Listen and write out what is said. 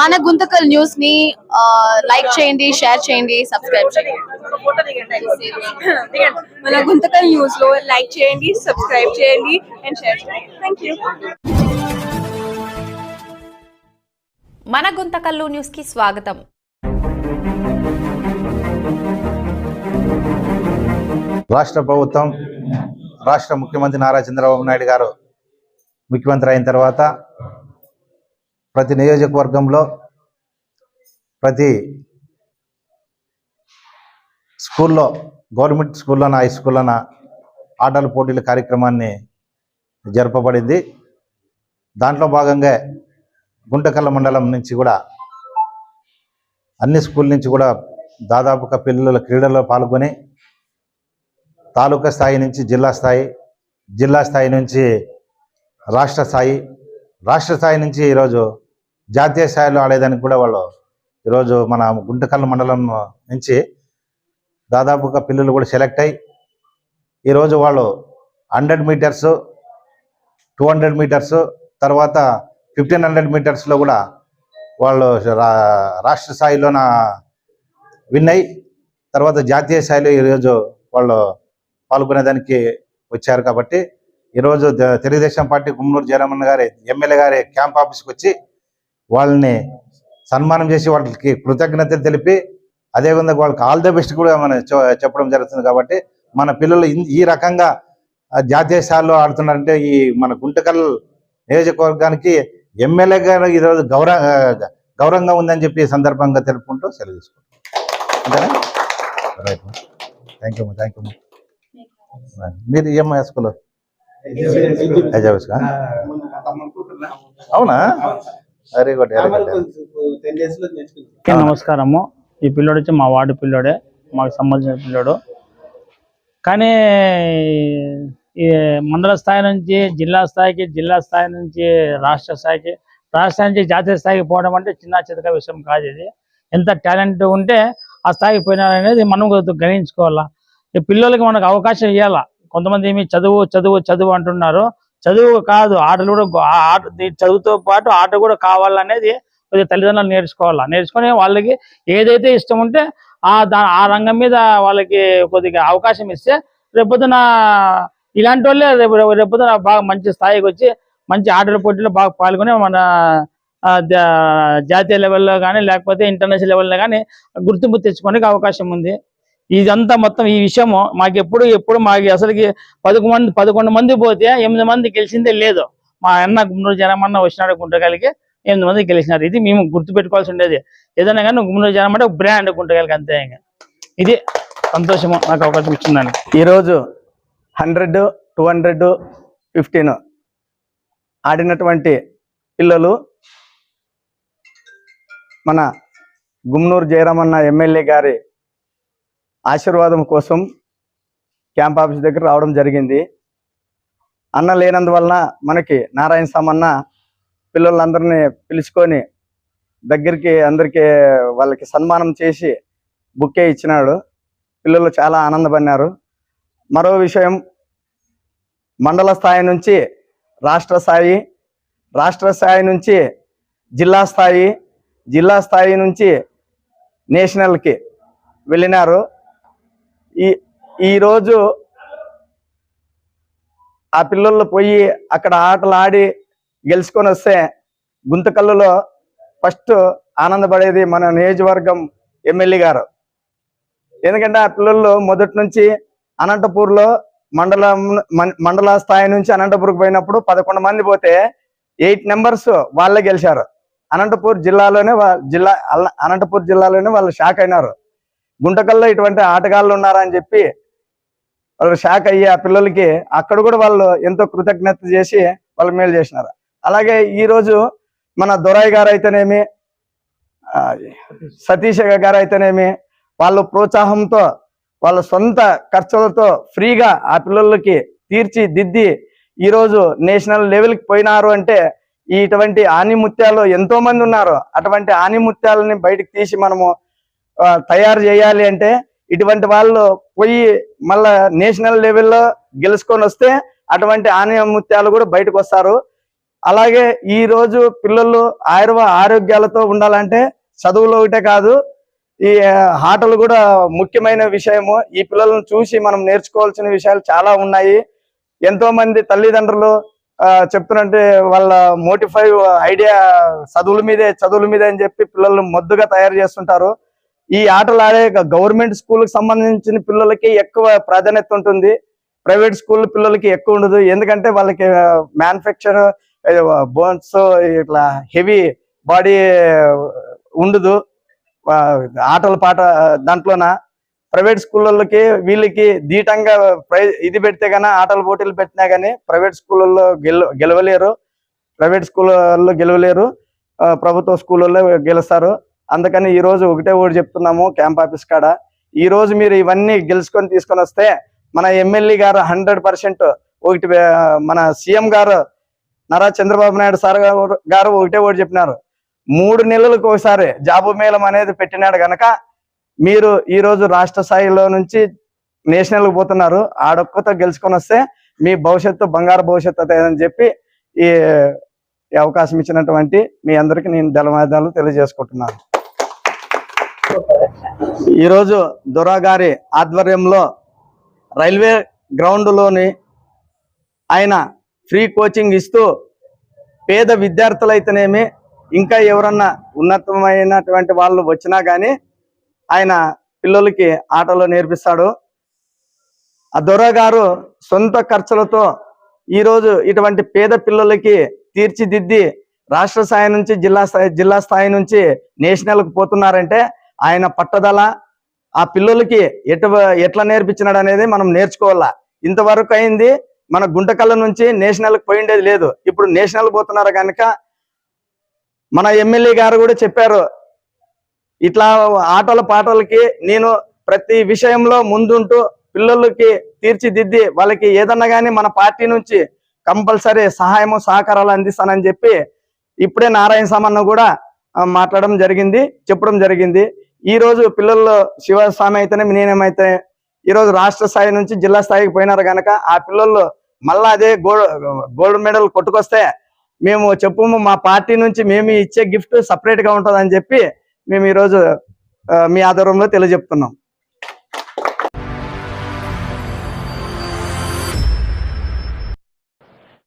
మన గుంతకల్ న్యూస్ని లైక్ చేయండి షేర్ చేయండి సబ్స్క్రైబ్ చేయండి. మన గుంతకల్ న్యూస్లో లైక్ చేయండి సబ్స్క్రైబ్ చేయండి అండ్ షేర్ చేయండి. థ్యాంక్ యూ మన గుంతకల్లు న్యూస్కి స్వాగతం. రాష్ట్ర ప్రభుత్వం రాష్ట్ర ముఖ్యమంత్రి నారా చంద్రబాబు నాయుడు గారు ముఖ్యమంత్రి అయిన తర్వాత ప్రతి నియోజకవర్గంలో ప్రతి స్కూల్లో గవర్నమెంట్ స్కూల్లోన హై స్కూల్లోన ఆటల పోటీల కార్యక్రమాన్ని జరపబడింది. దాంట్లో భాగంగా గుంటకల్ల మండలం నుంచి కూడా అన్ని స్కూల్ నుంచి కూడా దాదాపుగా పిల్లల క్రీడల్లో పాల్గొని తాలూకా స్థాయి నుంచి జిల్లా స్థాయి జిల్లా స్థాయి నుంచి రాష్ట్ర స్థాయి రాష్ట్ర స్థాయి నుంచి ఈరోజు జాతీయ స్థాయిలో ఆడేదానికి కూడా వాళ్ళు ఈరోజు మన గుంటకల్ మండలం నుంచి దాదాపుగా పిల్లలు కూడా సెలెక్ట్ అయ్యి ఈరోజు వాళ్ళు hundred metres two hundred metres తర్వాత ఫిఫ్టీన్ హండ్రెడ్ మీటర్స్లో కూడా వాళ్ళు రా- రాష్ట్ర స్థాయిలోన విన్ అయ్యి తర్వాత జాతీయ స్థాయిలో ఈరోజు వాళ్ళు పాల్గొనేదానికి వచ్చారు కాబట్టి ఈరోజు తెలుగుదేశం పార్టీ గుమ్మూరు జయరామన్ గారి ఎమ్మెల్యే గారి క్యాంప్ ఆఫీస్కి వచ్చి వాళ్ళని సన్మానం చేసి వాళ్ళకి కృతజ్ఞతలు తెలిపి అదేవిధంగా వాళ్ళకి ఆల్ ద బెస్ట్ కూడా మనం చెప్పడం జరుగుతుంది కాబట్టి మన పిల్లలు ఈ రకంగా జాతీయ స్థాయిలో ఆడుతున్నారంటే ఈ మన గుంటకల్ నియోజకవర్గానికి ఎమ్మెల్యే గారు ఈరోజు గౌరవ గౌరవంగా ఉందని చెప్పి ఈ సందర్భంగా తెలుపుకుంటూ సెలవు తీసుకుంటాం right thank you thank you మీరు స్కూల్. అవునా? వెరీ గుడ్ నమస్కారము. ఈ పిల్లోడు వచ్చి మా వార్డు పిల్లోడే మాకు సంబంధించిన పిల్లోడు. కానీ ఈ మండల స్థాయి నుంచి జిల్లా స్థాయికి జిల్లా స్థాయి నుంచి రాష్ట్ర స్థాయికి రాష్ట్ర నుంచి జాతీయ స్థాయికి పోవడం అంటే చిన్న చితక విషయం కాదు ఇది. ఎంత టాలెంట్ ఉంటే ఆ స్థాయికి పోయినారనేది మనం గ్రహించుకోవాలా. ఈ పిల్లలకి మనకు అవకాశం ఇవ్వాలా కొంతమంది ఏమి చదువు చదువు చదువు అంటున్నారు. చదువు కాదు ఆటలు కూడా ఆట చదువుతో పాటు ఆట కూడా కావాలనేది కొద్దిగా తల్లిదండ్రులు నేర్చుకోవాలా? నేర్చుకొని వాళ్ళకి ఏదైతే ఇష్టం ఉంటే ఆ దా ఆ రంగం మీద వాళ్ళకి కొద్దిగా అవకాశం ఇస్తే రేపొద్దున ఇలాంటి వాళ్ళే రేపు రేపు- రేపొద్దున బాగా మంచి స్థాయికి వచ్చి మంచి ఆటల పోటీలో బాగా పాల్గొని మన జాతీయ లెవెల్లో కానీ లేకపోతే ఇంటర్నేషనల్ లెవెల్లో కానీ గుర్తింపు తెచ్చుకోనికి అవకాశం ఉంది. ఇదంతా మొత్తం ఈ విషయము మాకు ఎప్పుడు ఎప్పుడు మాకు అసలుకి పదకొండు మంది పదకొండు మంది పోతే ఎనిమిది మంది గెలిచిందే లేదు. మా అన్న గుమ్మూరు జనమన్న వచ్చినాడు గుంటగలికి ఎనిమిది మంది గెలిచినారు. ఇది మేము గుర్తు పెట్టుకోవాల్సి ఉండేది. ఏదైనా కానీ గుమ్మూరు జనం అంటే బ్రాండ్ గుంటగలికి అంతే ఇంకా. ఇది సంతోషము నాకు అవకాశం ఇచ్చిందని ఈరోజు హండ్రెడ్ టూ హండ్రెడ్ ఫిఫ్టీన్ ఆడినటువంటి పిల్లలు మన గుమ్నూరు జయరామన్న ఎమ్మెల్యే గారి ఆశీర్వాదం కోసం క్యాంప్ ఆఫీస్ దగ్గర రావడం జరిగింది. అన్న లేనందువలన మనకి నారాయణ సామన్న పిల్లలందరినీ పిలుచుకొని దగ్గరికి అందరికీ వాళ్ళకి సన్మానం చేసి బుక్కే ఇచ్చినాడు. పిల్లలు చాలా ఆనందపడినారు. మరో విషయం మండల స్థాయి నుంచి రాష్ట్ర స్థాయి రాష్ట్ర స్థాయి నుంచి జిల్లా స్థాయి జిల్లా స్థాయి నుంచి నేషనల్కి వెళ్ళినారు. ఈ ఈరోజు ఆ పిల్లలు పోయి అక్కడ ఆటలు ఆడి గెలుచుకొని వస్తే గుంతకల్లులో ఫస్ట్ ఆనందపడేది మన నియోజకవర్గం ఎమ్మెల్యే గారు. ఎందుకంటే ఆ పిల్లలు మొదటి నుంచి అనంతపూర్లో మండలం మండల స్థాయి నుంచి అనంతపూర్కి పోయినప్పుడు పదకొండు మంది పోతే ఎయిట్ నెంబర్స్ వాళ్ళే గెలిచారు. అనంతపూర్ జిల్లాలోనే వా- జిల్లా అనంతపూర్ జిల్లాలోనే వాళ్ళు షాక్ అయినారు. గుంటకల్లో ఇటువంటి ఆటగాళ్ళు ఉన్నారని చెప్పి వాళ్ళు షాక్ అయ్యి ఆ పిల్లలకి అక్కడ కూడా వాళ్ళు ఎంతో కృతజ్ఞత చేసి వాళ్ళు మేలు చేసినారు. అలాగే ఈరోజు మన దొరాయి గారు అయితేనేమి సతీష్ గారు అయితేనేమి వాళ్ళు ప్రోత్సాహంతో వాళ్ళ సొంత ఖర్చులతో ఫ్రీగా ఆ పిల్లలకి తీర్చిదిద్ది ఈరోజు నేషనల్ లెవెల్కి పోయినారు అంటే ఈ ఇటువంటి ఆనిముత్యాలు ఎంతో మంది ఉన్నారు. అటువంటి ఆనిముత్యాలని బయటకు తీసి మనము తయారు చేయాలి అంటే ఇటువంటి వాళ్ళు పోయి మళ్ళా నేషనల్ లెవెల్లో గెలుచుకొని వస్తే అటువంటి ఆనిముత్యాలు కూడా బయటకు వస్తారు. అలాగే ఈ రోజు పిల్లలు ఆయుర్వ ఆరోగ్యాలతో ఉండాలంటే చదువులో ఒకటే కాదు ఈ ఆటలు కూడా ముఖ్యమైన విషయము. ఈ పిల్లలను చూసి మనం నేర్చుకోవాల్సిన విషయాలు చాలా ఉన్నాయి. ఎంతో మంది తల్లిదండ్రులు ఆ, చెప్తున్నట్టే వాళ్ళ మోటిఫై ఐడియా చదువుల మీదే చదువుల మీదే అని చెప్పి పిల్లలు మొద్దుగా తయారు చేస్తుంటారు. ఈ ఆటలు ఆడే గవర్నమెంట్ స్కూల్కి సంబంధించిన పిల్లలకి ఎక్కువ ప్రాధాన్యత ఉంటుంది. ప్రైవేట్ స్కూల్ పిల్లలకి ఎక్కువ ఉండదు. ఎందుకంటే వాళ్ళకి మ్యానుఫ్యాక్చర్ బోన్స్ ఇట్లా హెవీ బాడీ ఉండదు. ఆటల పాట దాంట్లోన ప్రైవేట్ స్కూళ్ళకి వీళ్ళకి దీటంగా ప్రైజ్ ఇది పెడితే కానీ ఆటల పోటీలు పెట్టినా కానీ ప్రైవేట్ స్కూళ్ళల్లో గెల గెలవలేరు. ప్రైవేట్ స్కూళ్ళల్లో గెలవలేరు. ప్రభుత్వ స్కూళ్ళల్లో గెలుస్తారు. అందుకని ఈ రోజు ఒకటే ఒకటి చెప్తున్నాము క్యాంప్ ఆఫీస్ కాడ. ఈ రోజు మీరు ఇవన్నీ గెలుచుకొని తీసుకొని వస్తే మన ఎమ్మెల్యే గారు హండ్రెడ్ పర్సెంట్ ఒకటి మన సీఎం గారు నారా చంద్రబాబు నాయుడు సార్ గారు- గారు ఒకటే ఒకటి చెప్పినారు. మూడు నెలలకు ఒకసారి జాబు మేళం అనేది పెట్టినాడు గనక మీరు ఈ రోజు రాష్ట్ర స్థాయిలో నుంచి నేషనల్కి పోతున్నారు. ఆడొక్కతో గెలుచుకొని వస్తే మీ భవిష్యత్తు బంగారు భవిష్యత్తు అవుతుందని చెప్పి ఈ అవకాశం ఇచ్చినటువంటి మీ అందరికి నేను ధన్యవాదాలు తెలియజేసుకుంటున్నాను. ఈరోజు దొరాగారి ఆధ్వర్యంలో రైల్వే గ్రౌండ్లోని ఆయన ఫ్రీ కోచింగ్ ఇస్తూ పేద విద్యార్థులైతేనేమి ఇంకా ఎవరన్నా ఉన్నతమైనటువంటి వాళ్ళు వచ్చినా కానీ ఆయన పిల్లలకి ఆటలు నేర్పిస్తాడు. ఆ దొర గారు సొంత ఖర్చులతో ఈరోజు ఇటువంటి పేద పిల్లలకి తీర్చిదిద్ది రాష్ట్ర స్థాయి నుంచి జిల్లా స్థాయి జిల్లా స్థాయి నుంచి నేషనల్కి పోతున్నారంటే ఆయన పట్టుదల ఆ పిల్లలకి ఎటు ఎట్లా నేర్పించినాడు అనేది మనం నేర్చుకోవాలా? ఇంతవరకు అయింది మన గుంటకల్ల నుంచి నేషనల్కి పోయిండేది లేదు. ఇప్పుడు నేషనల్ పోతున్నారు కనుక మన ఎమ్మెల్యే గారు కూడా చెప్పారు ఇట్లా ఆటల పాటలకి నేను ప్రతి విషయంలో ముందుంటూ పిల్లలకి తీర్చిదిద్ది వాళ్ళకి ఏదన్నా కానీ మన పార్టీ నుంచి కంపల్సరీ సహాయము సహకారాలు అందిస్తానని చెప్పి ఇప్పుడే నారాయణ సామన్న కూడా మాట్లాడడం జరిగింది చెప్పడం జరిగింది. ఈ రోజు పిల్లలు శివస్వామి అయితేనే నేనేమైతే ఈ రోజు రాష్ట్ర స్థాయి నుంచి జిల్లా స్థాయికి పోయినారు కనుక ఆ పిల్లలు మళ్ళా అదే గోల్డ్ గోల్డ్ మెడల్ కొట్టుకొస్తే మేము చెప్పు మా పార్టీ నుంచి మేము ఇచ్చే గిఫ్ట్ సపరేట్గా ఉంటుందని చెప్పి మేము ఈరోజు మీ ఆధ్వర్యంలో తెలియజెప్తున్నాం.